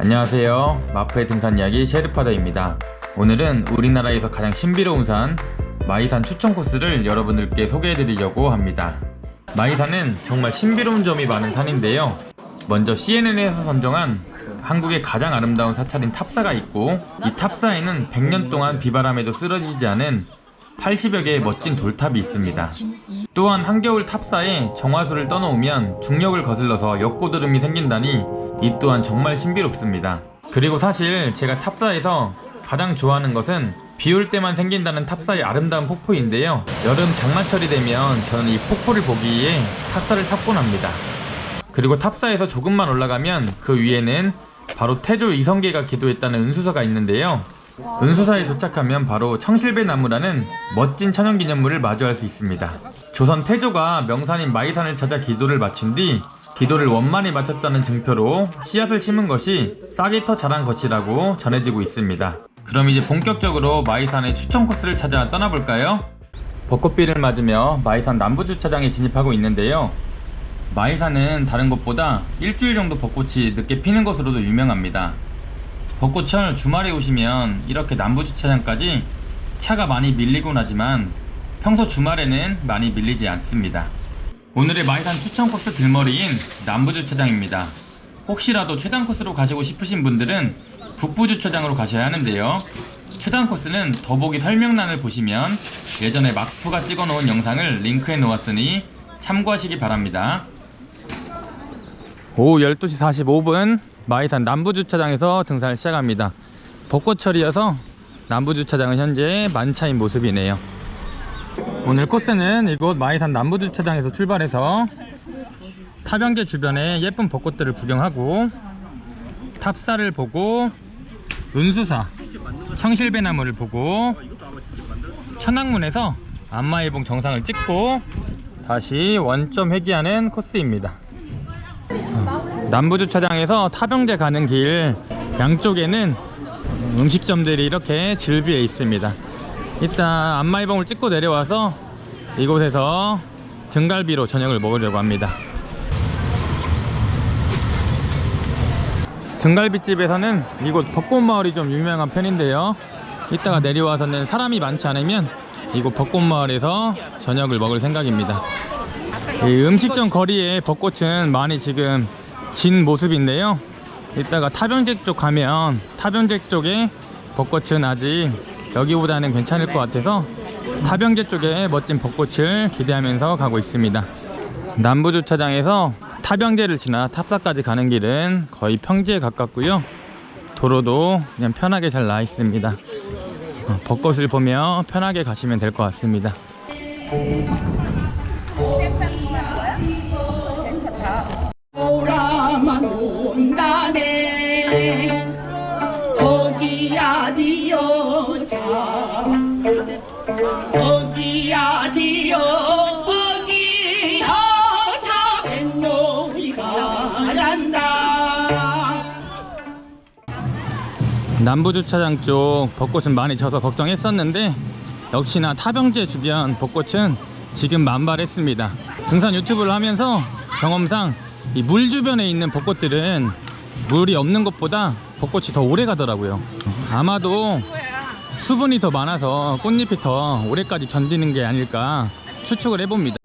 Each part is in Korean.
안녕하세요. 마프의 등산 이야기 셰르파더입니다. 오늘은 우리나라에서 가장 신비로운 산 마이산 추천 코스를 여러분들께 소개해드리려고 합니다. 마이산은 정말 신비로운 점이 많은 산인데요. 먼저 CNN에서 선정한 한국의 가장 아름다운 사찰인 탑사가 있고 이 탑사에는 100년 동안 비바람에도 쓰러지지 않은 80여 개의 멋진 돌탑이 있습니다. 또한 한겨울 탑사에 정화수를 떠놓으면 중력을 거슬러서 역고드름이 생긴다니 이 또한 정말 신비롭습니다. 그리고 사실 제가 탑사에서 가장 좋아하는 것은 비 올 때만 생긴다는 탑사의 아름다운 폭포인데요. 여름 장마철이 되면 저는 이 폭포를 보기 위해 탑사를 찾곤 합니다. 그리고 탑사에서 조금만 올라가면 그 위에는 바로 태조 이성계가 기도했다는 은수서가 있는데요. 은수사에 도착하면 바로 청실배 나무라는 멋진 천연기념물을 마주할 수 있습니다. 조선 태조가 명산인 마이산을 찾아 기도를 마친 뒤 기도를 원만히 마쳤다는 증표로 씨앗을 심은 것이 싹이 터 자란 것이라고 전해지고 있습니다. 그럼 이제 본격적으로 마이산의 추천 코스를 찾아 떠나볼까요? 벚꽃비를 맞으며 마이산 남부주차장에 진입하고 있는데요. 마이산은 다른 곳보다 일주일 정도 벚꽃이 늦게 피는 것으로도 유명합니다. 벚꽃철 주말에 오시면 이렇게 남부주차장까지 차가 많이 밀리곤 하지만 평소 주말에는 많이 밀리지 않습니다. 오늘의 마이산 추천 코스 들머리인 남부주차장입니다. 혹시라도 최단 코스로 가시고 싶으신 분들은 북부주차장으로 가셔야 하는데요. 최단 코스는 더보기 설명란을 보시면 예전에 막프가 찍어놓은 영상을 링크해 놓았으니 참고하시기 바랍니다. 오후 12시 45분 마이산 남부주차장에서 등산을 시작합니다. 벚꽃철이어서 남부주차장은 현재 만차인 모습이네요. 오늘 코스는 이곳 마이산 남부주차장에서 출발해서 타변계 주변의 예쁜 벚꽃들을 구경하고 탑사를 보고 은수사 청실배나무를 보고 천왕문에서 안마의봉 정상을 찍고 다시 원점 회귀하는 코스입니다. 남부주차장에서 타병제 가는 길 양쪽에는 음식점들이 이렇게 질비해 있습니다. 일단 안마의봉을 찍고 내려와서 이곳에서 등갈비로 저녁을 먹으려고 합니다. 등갈비집에서는 이곳 벚꽃마을이 좀 유명한 편인데요. 이따가 내려와서는 사람이 많지 않으면 이곳 벚꽃마을에서 저녁을 먹을 생각입니다. 이 음식점 거리에 벚꽃은 많이 지금 진 모습인데요. 이따가 타변제 쪽 가면 타변제 쪽에 벚꽃은 아직 여기보다는 괜찮을 것 같아서 타변제 쪽에 멋진 벚꽃을 기대하면서 가고 있습니다. 남부주차장에서 타병제를 지나 탑사까지 가는 길은 거의 평지에 가깝고요. 도로도 그냥 편하게 잘 나와 있습니다. 어, 벚꽃을 보며 편하게 가시면 될 것 같습니다. 남부주차장 쪽 벚꽃은 많이 져서 걱정했었는데 역시나 타병제 주변 벚꽃은 지금 만발했습니다. 등산 유튜브를 하면서 경험상 이 물 주변에 있는 벚꽃들은 물이 없는 것보다 벚꽃이 더 오래 가더라고요. 아마도 수분이 더 많아서 꽃잎이 더 오래까지 견디는 게 아닐까 추측을 해봅니다.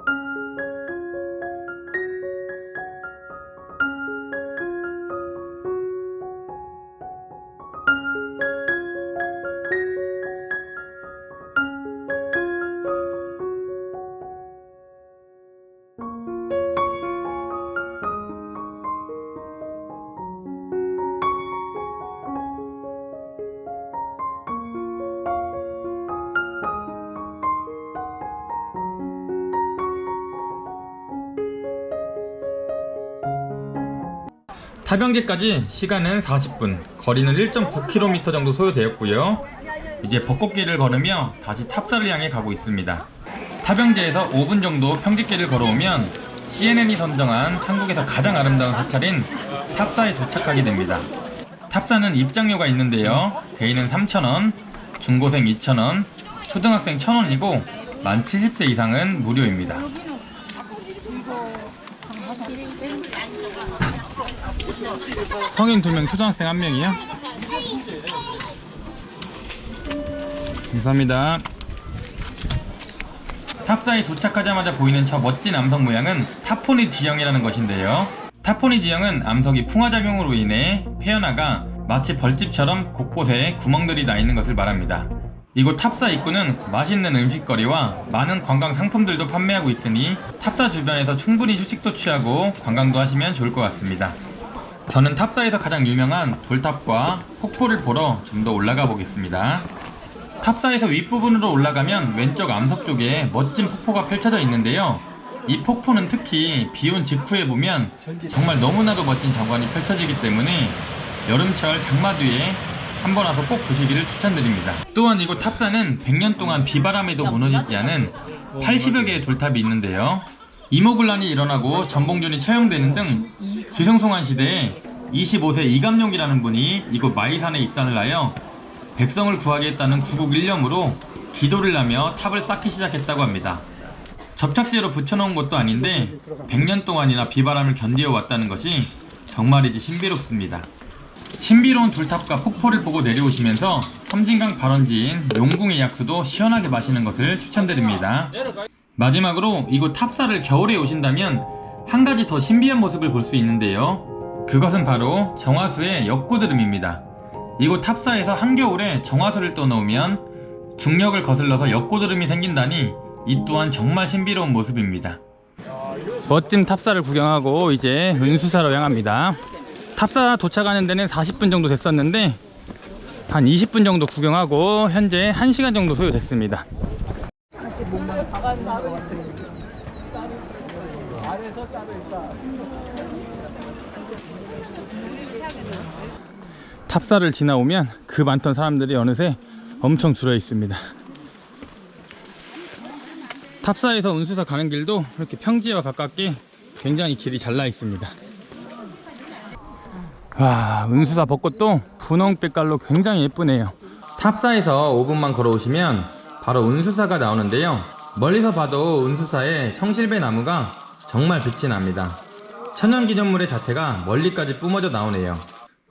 타병제까지 시간은 40분, 거리는 1.9km 정도 소요되었고요. 이제 벚꽃길을 걸으며 다시 탑사를 향해 가고 있습니다. 타병제에서 5분 정도 평지길을 걸어오면 CNN이 선정한 한국에서 가장 아름다운 사찰인 탑사에 도착하게 됩니다. 탑사는 입장료가 있는데요. 대인은 3,000원, 중고생 2,000원, 초등학생 1,000원이고 만 70세 이상은 무료입니다. 성인 2명, 초등학생 1명이요? 감사합니다. 탑사에 도착하자마자 보이는 저 멋진 암석 모양은 타포니 지형이라는 것인데요. 타포니 지형은 암석이 풍화작용으로 인해 페어나가 마치 벌집처럼 곳곳에 구멍들이 나 있는 것을 말합니다. 이곳 탑사 입구는 맛있는 음식거리와 많은 관광 상품들도 판매하고 있으니 탑사 주변에서 충분히 휴식도 취하고 관광도 하시면 좋을 것 같습니다. 저는 탑사에서 가장 유명한 돌탑과 폭포를 보러 좀 더 올라가 보겠습니다. 탑사에서 윗부분으로 올라가면 왼쪽 암석 쪽에 멋진 폭포가 펼쳐져 있는데요. 이 폭포는 특히 비온 직후에 보면 정말 너무나도 멋진 장관이 펼쳐지기 때문에 여름철 장마 뒤에 한번 와서 꼭 보시기를 추천드립니다. 또한 이곳 탑사는 100년 동안 비바람에도 무너지지 않은 80여 개의 돌탑이 있는데요. 이모군란이 일어나고 전봉준이 처형되는 등 뒤성송한 시대에 25세 이감용이라는 분이 이곳 마이산에 입산을 하여 백성을 구하겠다는 구국 일념으로 기도를 하며 탑을 쌓기 시작했다고 합니다. 접착제로 붙여놓은 것도 아닌데 100년 동안이나 비바람을 견디어 왔다는 것이 정말이지 신비롭습니다. 신비로운 돌탑과 폭포를 보고 내려오시면서 섬진강 발원지인 용궁의 약수도 시원하게 마시는 것을 추천드립니다. 마지막으로 이곳 탑사를 겨울에 오신다면 한 가지 더 신비한 모습을 볼 수 있는데요. 그것은 바로 정화수의 역고드름입니다. 이곳 탑사에서 한겨울에 정화수를 떠놓으면 중력을 거슬러서 역고드름이 생긴다니 이 또한 정말 신비로운 모습입니다. 멋진 탑사를 구경하고 이제 은수사로 향합니다. 탑사 도착하는 데는 40분 정도 됐었는데 한 20분 정도 구경하고 현재 1시간 정도 소요됐습니다. 탑사를 지나오면 그 많던 사람들이 어느새 엄청 줄어 있습니다. 탑사에서 은수사 가는 길도 이렇게 평지와 가깝게 굉장히 길이 잘 나 있습니다. 와, 은수사 벚꽃도 분홍 빛깔로 굉장히 예쁘네요. 탑사에서 5분만 걸어오시면 바로 은수사가 나오는데요. 멀리서 봐도 은수사의 청실배 나무가 정말 빛이 납니다. 천연기념물의 자태가 멀리까지 뿜어져 나오네요.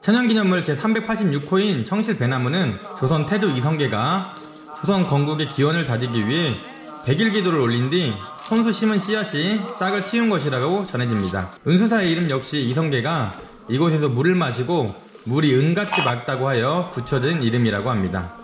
천연기념물 제386호인 청실배나무는 조선 태조 이성계가 조선 건국의 기원을 다지기 위해 백일 기도를 올린 뒤 손수 심은 씨앗이 싹을 틔운 것이라고 전해집니다. 은수사의 이름 역시 이성계가 이곳에서 물을 마시고 물이 은같이 맑다고 하여 붙여진 이름이라고 합니다.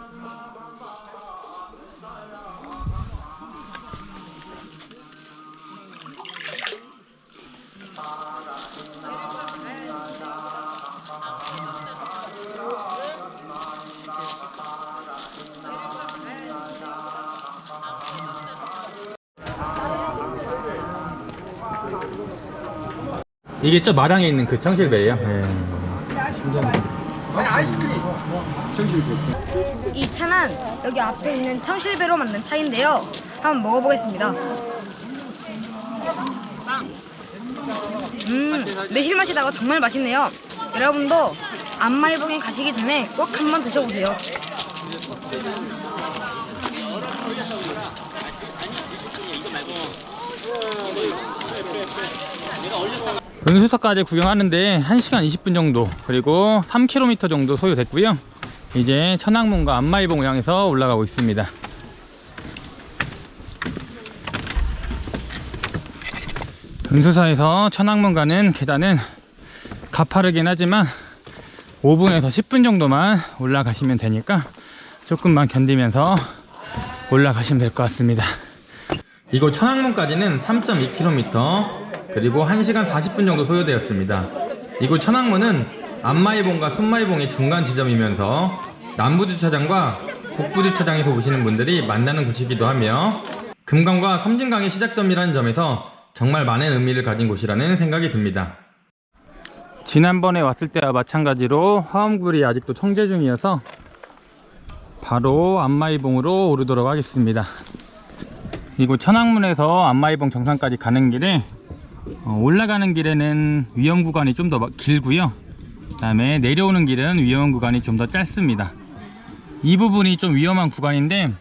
이게 저 마당에 있는 그 청실배예요. 네. 이 차는 여기 앞에 있는 청실배로 만든 차인데요. 한번 먹어보겠습니다. 음, 매실맛이 나고 정말 맛있네요. 여러분도 안마이봉에 가시기 전에 꼭 한번 드셔보세요. 은수사까지 구경하는데 1시간 20분 정도 그리고 3km 정도 소요됐고요. 이제 천왕문과 안마이봉 향해서 올라가고 있습니다. 은수사에서 천왕문 가는 계단은 가파르긴 하지만 5분에서 10분 정도만 올라가시면 되니까 조금만 견디면서 올라가시면 될 것 같습니다. 이곳 천왕문까지는 3.2km 그리고 1시간 40분 정도 소요되었습니다. 이곳 천왕문은 안마이봉과 순마이봉의 중간 지점이면서 남부주차장과 북부주차장에서 오시는 분들이 만나는 곳이기도 하며 금강과 섬진강의 시작점이라는 점에서 정말 많은 의미를 가진 곳이라는 생각이 듭니다. 지난번에 왔을 때와 마찬가지로 화엄굴이 아직도 통제 중이어서 바로 안마이봉으로 오르도록 하겠습니다. 이곳 천왕문에서 안마이봉 정상까지 가는 길에 어, 올라가는 길에는 위험 구간이 좀 더 길고요 그 다음에 내려오는 길은 위험 구간이 좀 더 짧습니다 이 부분이 좀 위험한 구간인데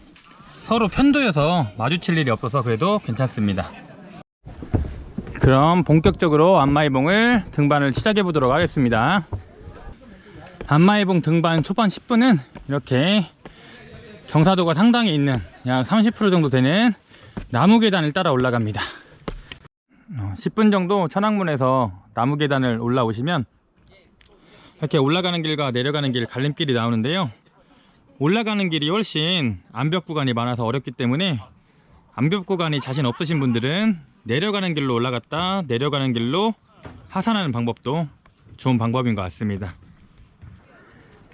서로 편도여서 마주칠 일이 없어서 그래도 괜찮습니다 그럼 본격적으로 안마이봉을 등반을 시작해 보도록 하겠습니다. 안마이봉 등반 초반 10분은 이렇게 경사도가 상당히 있는 약 30% 정도 되는 나무 계단을 따라 올라갑니다. 어, 10분 정도 천왕문에서 나무 계단을 올라오시면 이렇게 올라가는 길과 내려가는 길 갈림길이 나오는데요. 올라가는 길이 훨씬 암벽 구간이 많아서 어렵기 때문에 암벽 구간이 자신 없으신 분들은 내려가는 길로 올라갔다 내려가는 길로 하산하는 방법도 좋은 방법인 것 같습니다.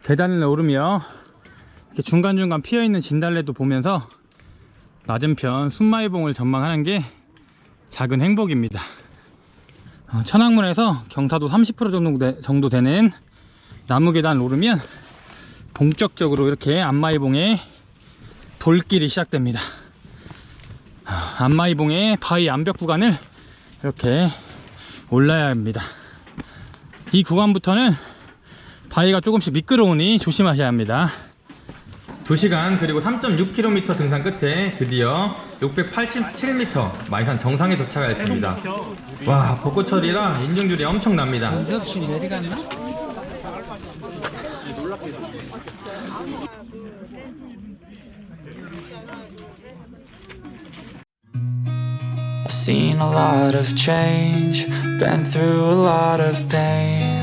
계단을 오르며 이렇게 중간중간 피어있는 진달래도 보면서 맞은편 순마이봉을 전망하는 게 작은 행복입니다. 어, 천왕문에서 경사도 30% 정도, 되, 정도 되는 나무 계단 오르면 본격적으로 이렇게 안마이봉의 돌길이 시작됩니다. 아, 안마이봉의 바위 암벽 구간을 이렇게 올라야 합니다. 이 구간부터는 바위가 조금씩 미끄러우니 조심하셔야 합니다. 2시간 그리고 3.6km 등산 끝에 드디어 687m 마이산 정상에 도착하였습니다. 와 벚꽃철이라 인중줄이 엄청납니다. I've seen a lot of change, been through a lot of pain.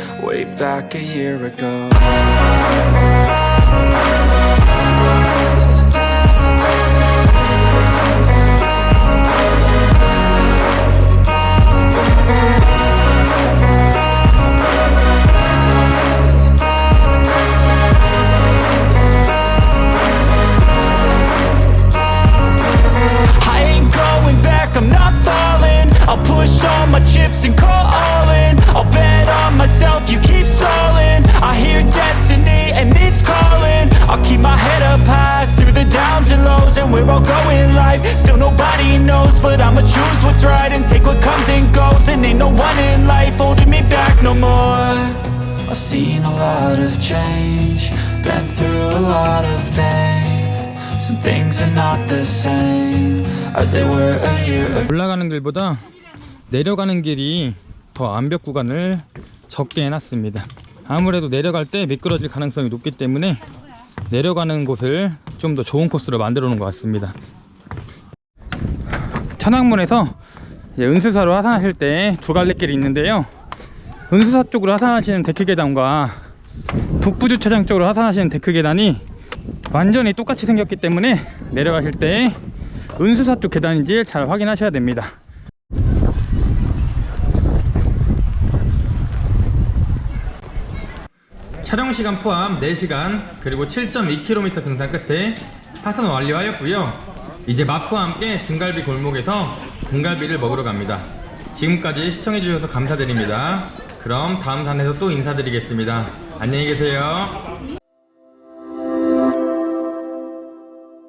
way back a year ago. I ain't going back, I'm not falling. I'll push all my chips and call and goes. And ain't no one in life holding me back no more. I've seen a lot of change, been through a lot of pain. Some things are not the same as they were a year ago. 올라가는 길보다 내려가는 길이 더 암벽 구간을 적게 해놨습니다. 아무래도 내려갈 때 미끄러질 가능성이 높기 때문에 내려가는 곳을 좀 더 좋은 코스로 만들어 놓은 것 같습니다. 천왕문에서 은수사로 하산하실 때 두 갈래 길이 있는데요. 은수사 쪽으로 하산하시는 데크 계단과 북부 주차장 쪽으로 하산하시는 데크 계단이 완전히 똑같이 생겼기 때문에 내려가실 때 은수사 쪽 계단인지 잘 확인하셔야 됩니다. 촬영 시간 포함 4시간 그리고 7.2km 등산 끝에 하산 완료하였고요. 이제 마프와 함께 등갈비 골목에서 등갈비를 먹으러 갑니다. 지금까지 시청해주셔서 감사드립니다. 그럼 다음 산에서 또 인사드리겠습니다. 안녕히 계세요.